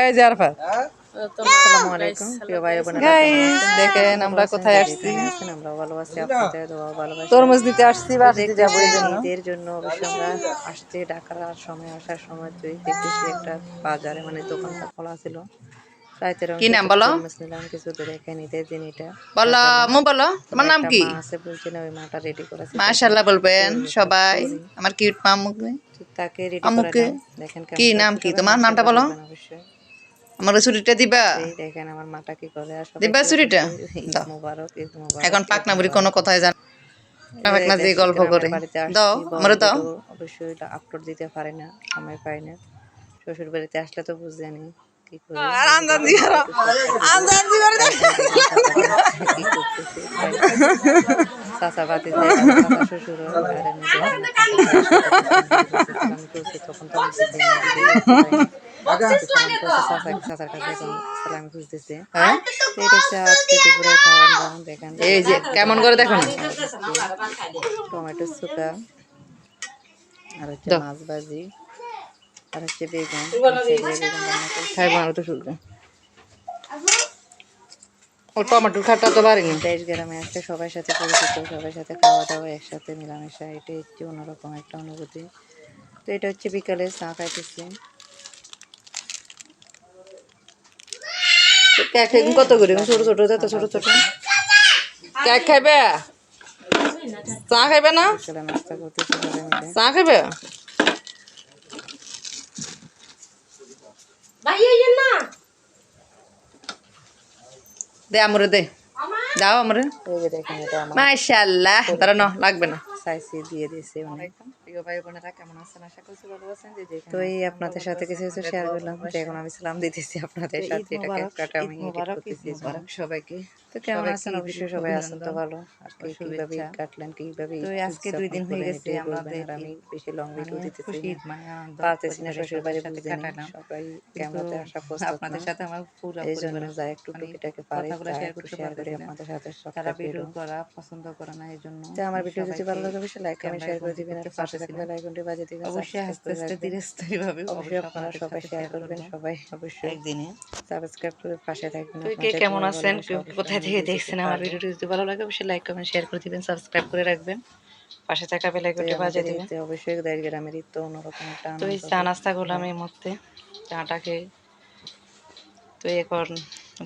এই যে আরফাত আসসালামু আলাইকুম। প্রিয় ভাই বোনেরা দেখেন আমরা কোথায় আসছি। আমরা ভালো আছি আপনাদের দোয়া ভালোবাসা। তরমুজ দিতে আসছি বা দিতে যাব এই জন্য। ঈদের আমরা আসছি ঢাকার সময় আসার সময়। তুই দেখতেছি একটা বাজারে মানে দোকানটা খোলা ছিল। কি নাম বলো? কিছু দেখে নিতে বলো মু বলো তোমার নাম কি? আছে বলছি না ওই মাটা রেডি করেছে। মাশাল্লাহ বলবেন সবাই আমার কিউট মামু তাকে রেডি করে দেখেন কি নাম কি? তোমার নামটা বলো। অবশ্যই। আমার ছুরিটা দিবা দেখেন আমার মাটা কি করে আর সবাই দিবা ছুরিটা। মোবারক ঈদ মোবারক এখন পাকনা বুড়ি কোনো কথাই জান পাকনা দিয়ে গল্প করে দাও আমারে দাও অবশ্যই আপলোড দিতে পারে না সময় পাই না শ্বশুর বাড়িতে আসলে তো করে কি করতেছি চাচা বাতি শ্বশুর আমি করছি তখন তো এটা দেখেন এই যে কেমন করে দেখো টমেটো সুকা আর হচ্ছে। মাছ ভাজি আর হচ্ছে বেগুন। খাইবো না তো শুনবে ও টমেটো খাটা তো পারিনি দেশ গ্রামে সবার সাথে পরিচিত সবার সাথে খাওয়া দাওয়া একসাথে মেলামেশা এটাই হচ্ছে অন্যরকম একটা অনুভূতি। তো এটা হচ্ছে বিকালে চা খাইতেছি। কেক খাইবেন কত করে? ছোট ছোট যত ছোট ছোট। কেক খাইবে? চা খাইবে না? চা খাইবে? দে আমরে দে। দাও আমরে। আমার। মাশাআল্লাহ। দাঁড়ানো লাগবে না। সাইসি দিয়ে দিয়েছে অনেক প্রিয় ভাই বোনেরা কেমন আছেন? আশা করছি ভালো আছেন। তো এই আপনাদের সাথে কিছু কিছু শেয়ার করলাম। তো এখন আমি সালাম দিতেছি আপনাদের সাথে। এটা কেক আমি করতেছি। সবাইকে। তো কেমন আছেন? অবশ্যই সবাই আছেন তো ভালো। আর কীভাবে কাটলেন কীভাবে তো আজকে দুই দিন হয়ে গেছে আমাদের আমি বেশি লং ভিডিও দিতেছি খুশি না। ঈদ মানে পারতেছি না শ্বশুর বাড়ি বুঝে কাটালাম। সবাই ক্যামেরাতে আসা প্রস্তুত আপনাদের সাথে আমার পুরো এই জন্য যাই একটু মানে টুকিটাকি পারি কথাগুলো তা share একটু করতে পারতেছি আপনাদের সাথে তারা ভিডিও করা পছন্দ করে না এই জন্য তো আমার ভিডিও যদি ভালো লাগে অবশ্যই লাইক কমেন্ট শেয়ার করে দিবেন আর পাশে ঘন্টি অবশ্যই আস্তে আস্তে ধীরে ভাবে অবশ্যই আপনারা সবাই শেয়ার করবেন। সবাই অবশ্যই একদিনে সাবস্ক্রাইব করে পাশে থাকবেন। তো কে আপনাদের কেমন আছেন? কোথায় থেকে দেখছেন আমার ভিডিওটি যদি ভালো লাগে অবশ্যই লাইক কমেন্ট শেয়ার করে দিবেন সাবস্ক্রাইব করে রাখবেন। পাশে থাকা বেল আইকনটি দিবেন। অবশ্যই গ্রামের তো অন্যরকম একটা তো এই চা নাস্তা করলাম এই মুহূর্তে। চাটা খেয়ে তো এখন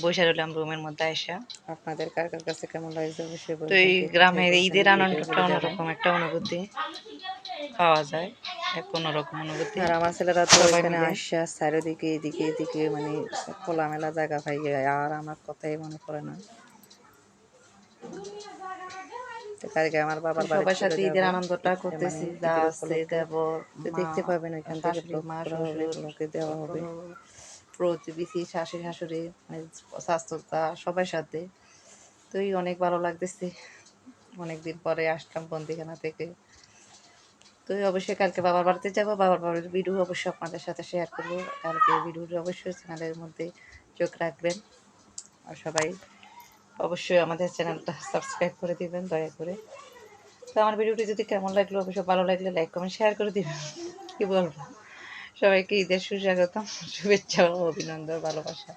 বসে রইলাম রুমের মধ্যে আইসা। আপনাদের কার কার কাছে কেমন লাগছে অবশ্যই তো এই গ্রামের ঈদের আনন্দটা অন্যরকম একটা অনুভূতি। পাওয়া যায় এক রকম অনুভূতি। আর আমার ছেলেরা তো এখানে। আসছে চারিদিকে এদিকে এদিকে মানে খোলামেলা জায়গা পাই আর আমার কথাই মনে পড়ে না। কালকে আমার বাবার সবার সাথে ঈদের আনন্দটা মানে করতেছি যা আছে উপলক্ষে। দেখতে পাবেন ওইখান থেকে মা দেওয়া হবে। প্রতিবেশী শাশুড়ি শাশুড়ি মানে স্বাস্থ্যতা সবার সাথে। অনেক ভালো লাগতেছে। অনেকদিন পরে আসলাম বন্দিখানা থেকে। তো অবশ্যই কালকে বাবার বাড়িতে যাব। বাবার বাড়ির ভিডিও অবশ্যই আপনাদের সাথে শেয়ার করব। কালকে ভিডিওটি অবশ্যই চ্যানেলের মধ্যে চোখ রাখবেন। আর সবাই অবশ্যই আমাদের চ্যানেলটা সাবস্ক্রাইব করে দিবেন, দয়া করে। তো আমার ভিডিওটি যদি কেমন লাগল, অবশ্যই ভালো লাগলে লাইক কমেন্ট শেয়ার করে দিবেন। কি বলব? সবাইকে ঈদের সুস্বাগতম, শুভেচ্ছা অভিনন্দন, ভালোবাসা।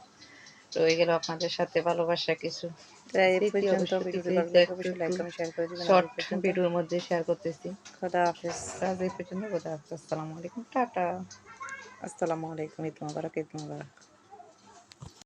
রয়ে গেল আপনাদের সাথে ভালোবাসা কিছু। তো এই পর্যন্ত ভিডিওটি ভালো লাগলে অবশ্যই লাইক কমেন্ট শেয়ার করে দিবেন শর্ট ভিডিওর মধ্যে শেয়ার করতেছি। খোদা হাফেজ। আজ এই পর্যন্ত হাফেজ। আসসালামু আলাইকুম টাটা। আসসালামু আলাইকুম ঈদ মোবারক ঈদ মোবারক।